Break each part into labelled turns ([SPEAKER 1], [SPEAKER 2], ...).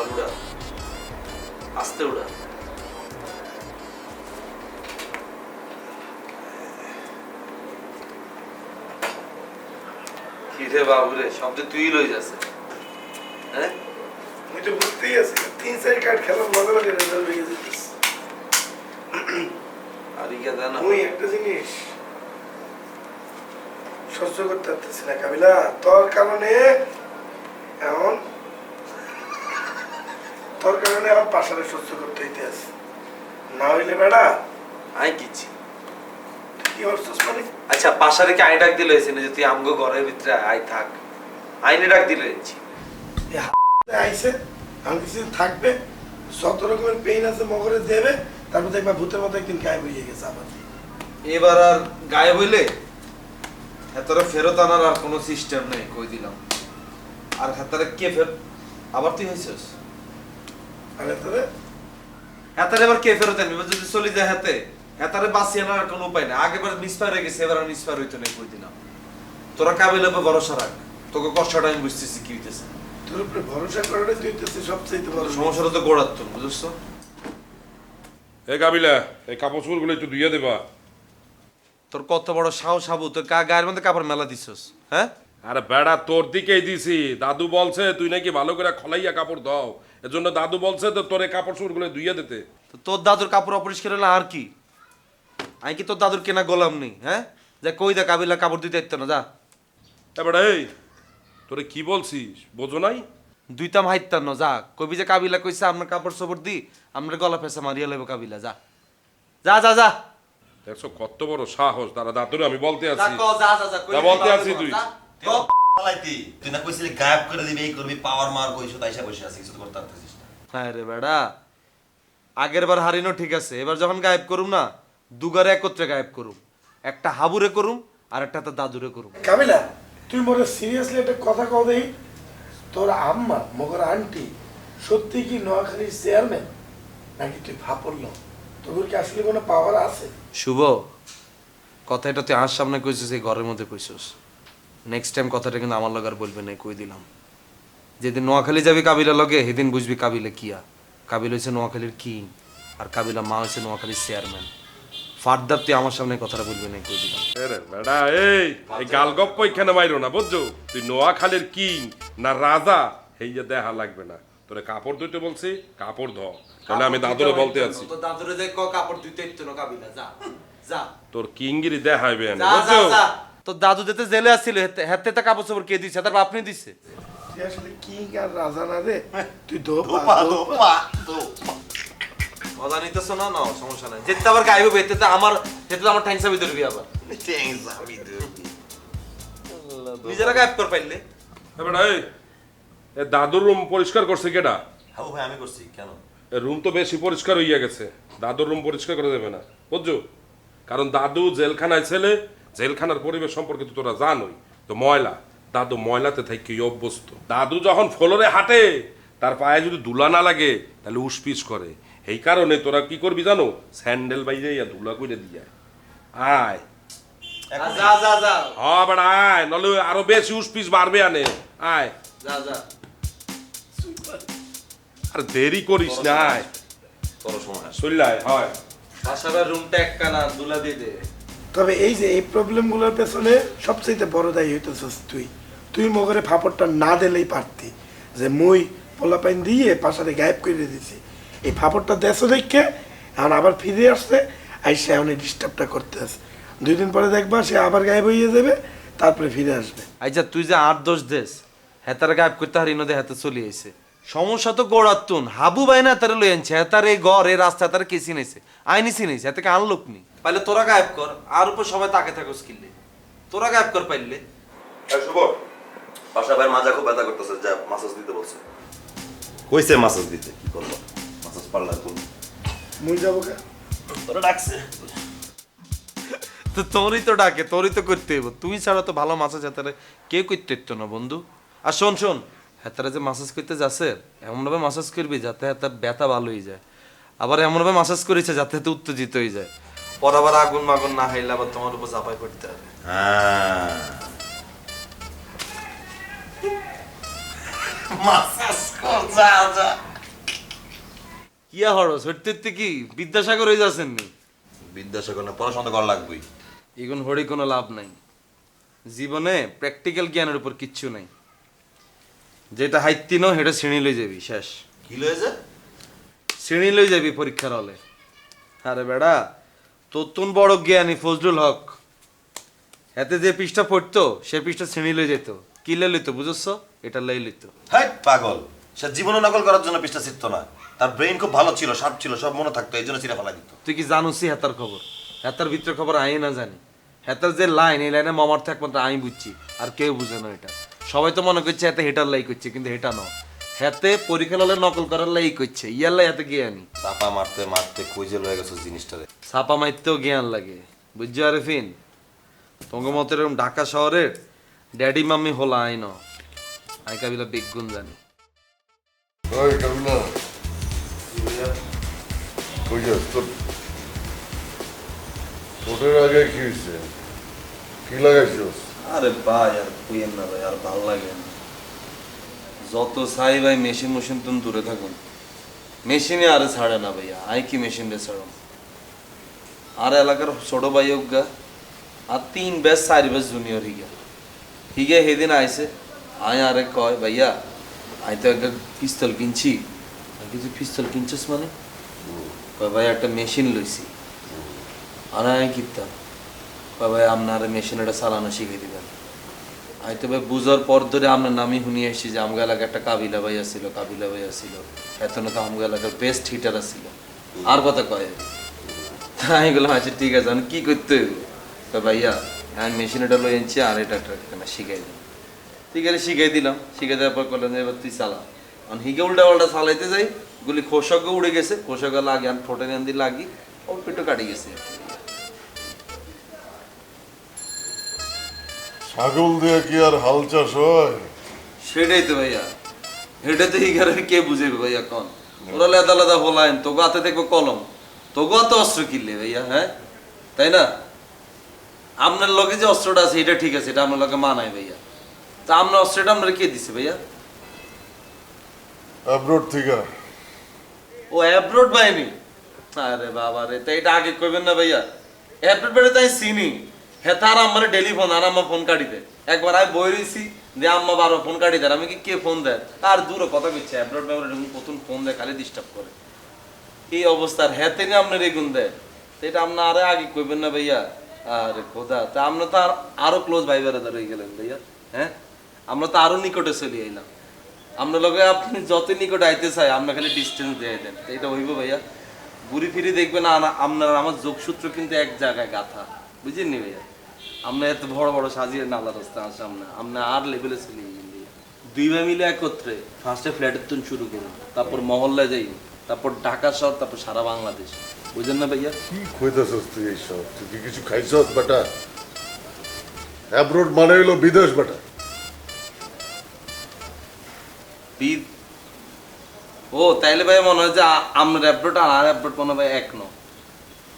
[SPEAKER 1] ধর উড়া। আস্তে উড়া। কি রে বাবু রে শব্দ তুই লই যাচ্ছে। হ্যাঁ?
[SPEAKER 2] আমি তো বুঝতেই আছি তিন চার কার্ড খেলার লগে লগে রেজাল্ট হয়ে যেতেছে
[SPEAKER 1] আর ইকে দেয় না।
[SPEAKER 2] একটা জিনিস। সহ্য করতে পারতেছি না কাবিলা। তোর কারণে এখন তোর কারণে আমার পাশারে সহ্য করতে হইতে আছে। না হইলে বেড়া
[SPEAKER 1] আই কিছি
[SPEAKER 2] কি করছিস মানে
[SPEAKER 1] আচ্ছা পাশারে কি আই ডাক দিলে হয়েছে না যে তুই আমগো ঘরের ভিতরে আই থাক। আইনে ডাক দিলে হয়েছি।
[SPEAKER 2] এই হাতে আইছে আমি কিছু থাকবে যত রকমের পেইন আছে মগরে দেবে তারপর দেখবা ভূতের মতো একদিন গায়েব হয়ে গেছে আবার।
[SPEAKER 1] এবার আর গায়েব হইলে হেতারে ফেরত আনার আর কোনো সিস্টেম নেই কই দিলাম। আর হেতারে কে ফের আবার তুই হয়েছিস হেতারে এবার কে ফেরত আনবি? যদি চলে যায় হাতে হেতারে বাঁচিয়ে আনার কোনো উপায় নেই। আগেবার মিসফায়ার হয়ে গেছে এবার আর মিসফায়ার হইতো না কই দিলাম তোরা কাবিল হবে ভরসা রাখ। তোকে কষ্টটা আমি বুঝতেছি কি হইতেছে।
[SPEAKER 2] তোর উপরে ভরসা করাটা তুই তো সবচেয়ে বড়
[SPEAKER 1] সমস্যাটা তো গোড়ার তোর বুঝছ?
[SPEAKER 3] এ কাবিলা এই কাপড় চোপড়গুলো একটু ধুইয়ে দেবা।
[SPEAKER 1] তোর কত বড় সাহস হাবু তোর গা- গায়ের মধ্যে কাপড় মেলা দিছস হ্যাঁ?
[SPEAKER 3] আরে বেড়া তোর দিকেই দিছি। দাদু বলছে তুই নাকি ভালো করে খলাইয়া কাপড় দাও। এজন্য দাদু বলছে তো তোর এই কাপড় চোপড়গুলো ধুইয়ে দিতে।
[SPEAKER 1] তো তোর দাদুর কাপড় অপরিষ্কার হলে আর কি? আমি কি তোর দাদুর কেনা গোলাম নেই হ্যাঁ? যে কই দে কাবিলা কাপড় দিতে না যা।
[SPEAKER 3] এ বেড়া এই তোরে কি বলছিস? বোঝো নাই?
[SPEAKER 1] দুইটাম হাইতাম না যা। কবি যে কাবিলা কইছে আমরা কাপড় চোপড় দি আমরা গলা ফেসা মারিয়া লইব কাবিলা যা। যা যা যা।
[SPEAKER 3] দেখছ কত বড় সাহস। তারা দাদুরে আমি বলতে আছি।
[SPEAKER 1] যা যা যা কই
[SPEAKER 3] বলতে আছি তুই।
[SPEAKER 1] যা।
[SPEAKER 4] তুই আমার ফালাইতি। তুই না কইছিলি গায়েব করে দিবি এই করবি পাওয়ার মার কইছো তাই বসে আছিস কিছু করতে পারতেছিস না।
[SPEAKER 1] হ্যাঁ রে বেড়া। আগের বার হারিনো ঠিক আছে এবার যখন গায়েব করুম না দুগারে একত্রে গায়েব করুম। একটা হাবুরে করুম আর একটা তার দাদুরে করুম।
[SPEAKER 2] কাবিলা তুই মনে সিরিয়াসলি একটা কথা কও দেই তোর আম্মা মগর আন্টি সত্যি কি নোয়াখালীর চেয়ারম্যান নাকি তুই তোর কি আসলে কোনো পাওয়ার আছে?
[SPEAKER 1] শুভ কথাটা তুই আর সামনে কইছিস এই ঘরের মধ্যে কইছিস। নেক্সট টাইম কথাটা কিন্তু আমার লগে আর বলবি না কই দিলাম। যেদিন নোয়াখালী যাবি কাবিলা লগে সেদিন বুঝবি কাবিলা কিয়া। কাবিল হয়েছে নোয়াখালীর কিং আর কাবিলা মা হয়েছে নোয়াখালীর চেয়ারম্যান ফার্দার তুই আমার সামনে কথাটা বলবি না কই দিলাম।
[SPEAKER 3] বেড়া এই এই গালগপ্প এখানে মাইরো না বুঝছ? তুই নোয়াখালীর কিং না রাজা এই যে দেখা লাগবে না। তোরে কাপড় ধুইতে বলছি কাপড় ধ। তাহলে আমি দাদুরে বলতে আছি।
[SPEAKER 1] তো দাদুরে দেখ কাপড় দিতে ইত্তো না কাবিলা যা যা।
[SPEAKER 3] তোর কিঙ্গিরি দেখাইবে না বুঝছ?
[SPEAKER 1] যা। তো দাদু যেতে জেলে আসছিল হেতে তা কাপড় চোপড় কে দিছে? তারপর আপনি দিছে?
[SPEAKER 2] আসলে কি রাজা না রে? তুই দো
[SPEAKER 4] দোপা দোপা তো
[SPEAKER 1] মজা নিতেছ না? না সমস্যা নাই। যেতে আবার গাইবে বেতে তো আমার যেতে আমার ট্যাংসা ভিতরে বি আবার
[SPEAKER 4] দিবি
[SPEAKER 1] নিজেরা গায়েব কর পাইলে।
[SPEAKER 3] এ এই এ দাদুর রুম পরিষ্কার করছে কেডা?
[SPEAKER 4] হ্যাঁ ভাই আমি করছি কেন?
[SPEAKER 3] এ রুম তো বেশি পরিষ্কার হইয়া গেছে। দাদুর রুম পরিষ্কার করে দেবে না। বুঝছ? কারণ দাদু জেলখানায় ছেলে জেলখানার পরিবেশ সম্পর্কে তো তোরা জানোই। তো ময়লা দাদু ময়লাতে থাকি অভ্যস্ত। দাদু যখন ফ্লোরে হাঁটে তার পায়ে যদি ধুলা না লাগে তাহলে উসপিস করে। এই কারণে তোরা কি করবি জানো? স্যান্ডেল বাইরে ইয়া ধুলা করে দিয়ে আয়।
[SPEAKER 1] যা যা যা।
[SPEAKER 3] হ্যাঁ বেড়া আয়। নলে আরও বেশি উসপিস বাড়বে আনে। আয়।
[SPEAKER 1] যা যা।
[SPEAKER 3] আর দেরি করিস না আয়।
[SPEAKER 4] তোর সময়
[SPEAKER 3] হয়।
[SPEAKER 1] বাসাবার রুমটা এক কানা দুলা দিয়ে দে।
[SPEAKER 2] তবে এই যে এই প্রবলেমগুলোর পেছনে সবচেয়ে বড় দায়ী হইতেছিস তুই। তুই মগরে ফাপড়টা না দিলেই পারতি। যে মুই পোলাপাইন দিয়ে পাশারে গায়েব করে দিছি। এই ফাপড়টা দেশও দেখে, এখন আবার ফিরে আসছে আর সে এখন ডিস্টার্বটা করতে আসে দুই দিন পরে দেখবা সে আবার গায়েব হয়ে যাবে, তারপরে ফিরে আসবে।
[SPEAKER 1] আচ্ছা তুই যে আট দশ দেশ, হেতার গায়েব করতে হারি নদে হাতে চলে আইছে সমস্যা তো গোড়াতুন হাবু বাই না তারে লই আনছে হেতার এই ঘর এই রাস্তা তার কে চিনাইছে আইনি চিনাইছে এতে আনলোক নি। পাইলে তোরা গায়েব কর আর উপর সবাই তাকে থাকো স্কিললে তোরা গায়েব কর পাইলে।
[SPEAKER 4] শুভ। বাসা ভাইয়ের মাজা খুব ব্যথা করতেছে যা মাসাজ দিতে বলছে। কইছে মাসাজ দিতে কি করব? মাসাজ পার্লার কোন
[SPEAKER 2] মুই যাব কা?
[SPEAKER 4] তোরা ডাকছে।
[SPEAKER 1] তো তোরই তো ডাকে তোরই তো করতে হইব। তুই ছাড়া তো ভালো মাসাজ হেতারে কেউ করতে না বন্ধু। আর শোন শোন হেতারে যে মাসাজ করতে যাচ্ছে এমনভাবে মাসাজ করবি যাতে হেতার ব্যথা ভালো হয়ে যায়। আবার এমনভাবে মাসাজ করেছে যাতে হেতে উত্তেজিত হয়ে যায়। পর আবার আগুন মাগুন না খাইলে আবার তোমার উপর চাপাই পড়তে হবে।
[SPEAKER 4] হ্যাঁ। মাসাজ কর যা যা।
[SPEAKER 1] কিয়া হড় সত্যি কি বিদ্যাসাগর হয়ে যাচ্ছেন নি?
[SPEAKER 4] বিদ্যাসাগর না পড়াশোনা তো করা লাগবেই।
[SPEAKER 1] এখন হরি কোনো লাভ নাই। জীবনে প্র্যাকটিক্যাল জ্ঞানের উপর কিচ্ছু নাই। যেটা হাইতি ন সেটা শ্রেণি লই যাবি শেষ।
[SPEAKER 4] কি লয়েছে
[SPEAKER 1] শ্রেণি লই যাবি পরীক্ষার হলে। আরে বেড়া তোর তুন বড় জ্ঞানী ফজলুল হক। এতে যে পৃষ্ঠা পড়তো সে পৃষ্ঠা শ্রেণি লই যেত। কি লে লইতো বুঝছ? এটা লাই লইতো।
[SPEAKER 4] হ্যাঁ পাগল। সে জীবনে নকল করার জন্য পৃষ্ঠা শিখতো না। তার ব্রেইন খুব ভালো ছিল শার্প ছিল সব মনে থাকতো এই জন্য চিরা ফেলা দিত।
[SPEAKER 1] তুই কি জানুসি হেতার খবর? হেতার ভিতরে খবর আই না জানি। হেতার যে লাইন এই লাইনে মামার একমাত্র আমি বুঝছি আর কেউ বুঝে না এটা। সবাই তো মনে করছে এতে হেটার লাই করছে কিন্তু হেটা ন হেতে পরীক্ষা হলে নকল করার লাই করছে ইয়ার লাই এতে আনি
[SPEAKER 4] চাপা মারতে মারতে খুঁজে লয়ে গেছো জিনিসটারে।
[SPEAKER 1] ছাপা মারতেও জ্ঞান লাগে বুঝছ আরে ফিন তোমাকে মতো এরকম ঢাকা শহরের ড্যাডি মাম্মি হলো আইন আই কাবিলা বেগুন জানি।
[SPEAKER 5] ওই কাবিলা কই যাস তোর? আগে কি হয়েছে? কি লাগাইছিস?
[SPEAKER 1] আরে ভাই আর কুইয়েন না ভাই আর ভালো লাগে না। যত চাই ভাই মেশিন মেশিন তুমি দূরে থাকুন মেশিনে আরে ছাড়ে না ভাইয়া আই কি মেশিন রে ছাড়ো? আর এলাকার ছোট ভাই গা আর তিন ব্যাস চার ব্যাস জুনিয়র হিগা। হিগে সেদিন আইসে আয় আরে কয় ভাইয়া আই তো একটা পিস্তল কিনছি। কিছু পিস্তল কিনছিস মানে? কয় ভাই একটা মেশিন লইছি। আর আমি কিনতাম। কয় ভাই আপনার মেশিন এটা চালানো শিখে দিবেন। আমি তো ভাই বুঝার পর ধরে আপনার নামই শুনিয়ে এসেছি যে আমগা এলাকায় একটা কাবিলা ভাই আসছিল কাবিলা ভাই আসছিল এতন তো আমগা এলাকার বেস্ট হিটার আসছিল আর কথা কয়? তাই বললাম আচ্ছা ঠিক আছে, আমি কি করতে হইব? কয় ভাইয়া, আমি মেশিন এটা লই এনেছি আর এটা একটা না শিখাই দিন ঠিক আছে, শিখাই দিলাম। শিখাই দেওয়ার পর করলেন যে, এবার তুই চালা। কারণ হিগে উল্টা উল্টা চালাইতে যাই, গুলি খোসক উড়ে গেছে খোসক লাগে আমি ঠোঁটে দিয়ে লাগি, অল্প একটু কাটি গেছে।
[SPEAKER 5] ছাগল দিয়ে কি আর হাল চাষ হয়?
[SPEAKER 1] সেটাই তো ভাইয়া। এটা তো হিগারে কে বুঝেবে ভাইয়া কন? ওরা লেদা লেদা বলাইন তোগো হাতে দেখব কলম। তোগো হাতে অস্ত্র কিনলে ভাইয়া হ্যাঁ? তাই না? আপনার লগে যে অস্ত্রটা আছে এটা ঠিক আছে এটা আপনার লগে মানায় ভাইয়া। তা আপনার অস্ত্রটা আপনার কে দিছে ভাইয়া?
[SPEAKER 5] অ্যাব্রোড থেকে।
[SPEAKER 1] ও অ্যাব্রোড বাহিনী? আরে বাবা রে তা এটা আগে কইবেন না ভাইয়া। অ্যাব্রোড বেড়ে তাই চিনি। হ্যাঁ তার আমার ডেলি ফোন, আর আমার ফোন কাটি একবার আমি বই রয়েছি যে আম্মা বারো ফোন কাটি দেয় আমি কি কে ফোন দেয়? আর দূরে কথা কইছে অ্যাব্রোড ব্যাপারে প্রথম ফোন দেয়, খালি ডিস্টার্ব করে। এই অবস্থার হ্যাঁ তিনি আপনার এগুন দেয়। তো এটা আপনার আরে আগে কইবেন না ভাইয়া। আরে খোদা, তা আমরা তো আর আরও ক্লোজ ভাই বেড়াদার হয়ে গেলেন ভাইয়া হ্যাঁ? আমরা তো আরও নিকটে চলে আইলাম। আমরা লগে আপনি যত নিকট আইতে চাই, আমরা খালি ডিস্টেন্স দিয়ে দেন তো এটা হইব ভাইয়া। ঘুরি ফিরি দেখবেন আনা- আপনার আমার যোগসূত্র কিন্তু এক জায়গায় গাথা। বুঝেননি ভাইয়া? আমরা এত বড় বড় সাজিয়ে নালা রাস্তা আসে আমরা আমরা আর লেভেলে ভাইয়া দুই ভাই মিলে একত্রে ফার্স্টে ফ্ল্যাটের তুন শুরু করুন তারপর মহল্লায় যাই তারপর ঢাকা শহর তারপর সারা বাংলাদেশ। বুঝেন না ভাইয়া?
[SPEAKER 5] কি কইতেছস তুই এইসব? তুই কি কিছু খাইছস বেটা? অ্যাব্রোড মানে হইল বিদেশ বেটা।
[SPEAKER 1] বিদ ও তাইলে ভাই মনে হয় যে আ- আপনার অ্যাব্রোড আর আর অ্যাব্রোড মনে হয় এক ন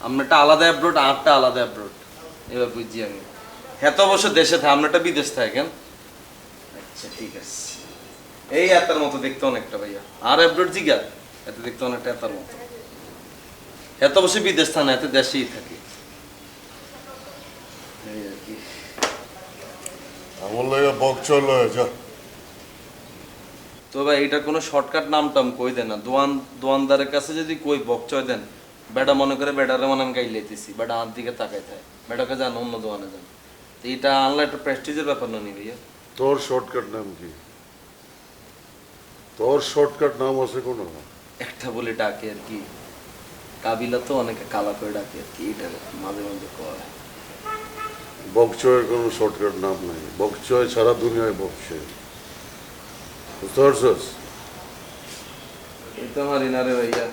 [SPEAKER 1] আপনারটা আলাদা অ্যাব্রোড আরটা আলাদা অ্যাব্রোড এবার বুঝছি আমি। হ্যাঁ তো অবশ্য দেশে থাকে বিদেশ থাকেন আচ্ছা ঠিক আছে। এই এতার মতো দেখতে অনেকটা ভাইয়া। আর অ্যাব্রোড জিগা এত দেখতে অনেকটা এতার মতো। এত অবশ্য বিদেশ থাকে না এত দেশেই থাকে। এই
[SPEAKER 5] আমার লাগে বক চল যা।
[SPEAKER 1] তো ভাই এটা কোনো শর্টকাট নাম টাম কই দেন না। দোয়ান দোয়ানদারের কাছে যদি কই বকচয় দেন বেটা মনে করে বেটারে মনে আমি গাই লেতেছি বেটা দিকে তাকাই থাকে বেটাকে যান অন্য দোয়ানে যান। তো এটা আনলে একটা প্রেস্টিজের ব্যাপার না নি ভাইয়া?
[SPEAKER 5] তোর শর্টকাট নাম কি? তোর শর্টকাট নাম আছে কোনো?
[SPEAKER 1] একটা বলে ডাকে আর কি। কাবিলা তো অনেকে কালা করে ডাকে আর কি এটা মাঝে মাঝে কয়।
[SPEAKER 5] বকচয়ের কোনো শর্টকাট নাম নাই। বকচয় সারা দুনিয়ায় বকচয় বুঝতে পারছস?
[SPEAKER 1] এটা আমার ইনারে ভাইয়া।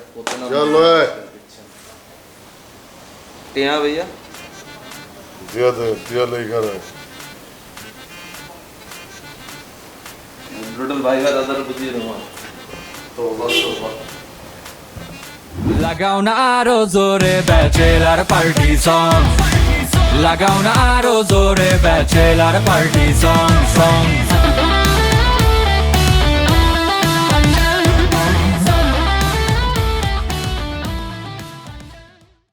[SPEAKER 1] টিয়া ভাইয়া।
[SPEAKER 5] দিয়া দে দিয়া লেখা রাখ
[SPEAKER 1] ব্রুডাল ভাই ভাই দাদার বুঝিয়ে দেবো তো।
[SPEAKER 6] লাগাও না আরও জোরে ব্যাচেলার পার্টি সং লাগাও না আরও জোরে ব্যাচেলার পার্টি সং সং